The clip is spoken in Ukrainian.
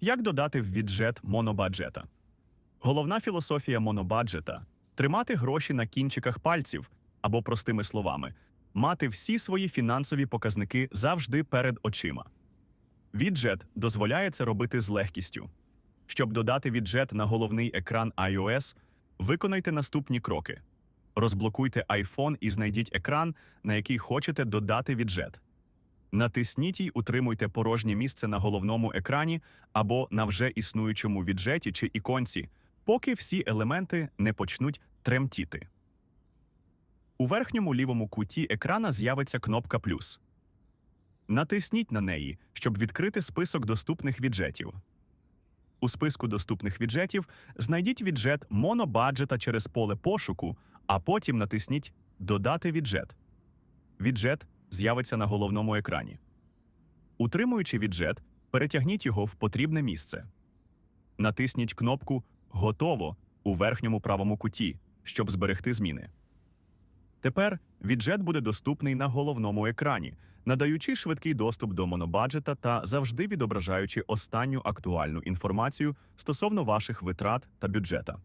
Як додати в віджет монобаджета? Головна філософія монобаджета тримати гроші на кінчиках пальців або, простими словами, мати всі свої фінансові показники завжди перед очима. Віджет дозволяє це робити з легкістю. Щоб додати віджет на головний екран iOS, виконайте наступні кроки: розблокуйте iPhone і знайдіть екран, на який хочете додати віджет. Натисніть і утримуйте порожнє місце на головному екрані або на вже існуючому віджеті чи іконці, поки всі елементи не почнуть тремтіти. У верхньому лівому куті екрана з'явиться кнопка плюс. Натисніть на неї, щоб відкрити список доступних віджетів. У списку доступних віджетів знайдіть віджет монобаджета через поле пошуку, а потім натисніть Додати віджет. Віджет з'явиться на головному екрані. Утримуючи віджет, перетягніть його в потрібне місце. Натисніть кнопку Готово у верхньому правому куті, щоб зберегти зміни. Тепер віджет буде доступний на головному екрані, надаючи швидкий доступ до монобаджета та завжди відображаючи останню актуальну інформацію стосовно ваших витрат та бюджета.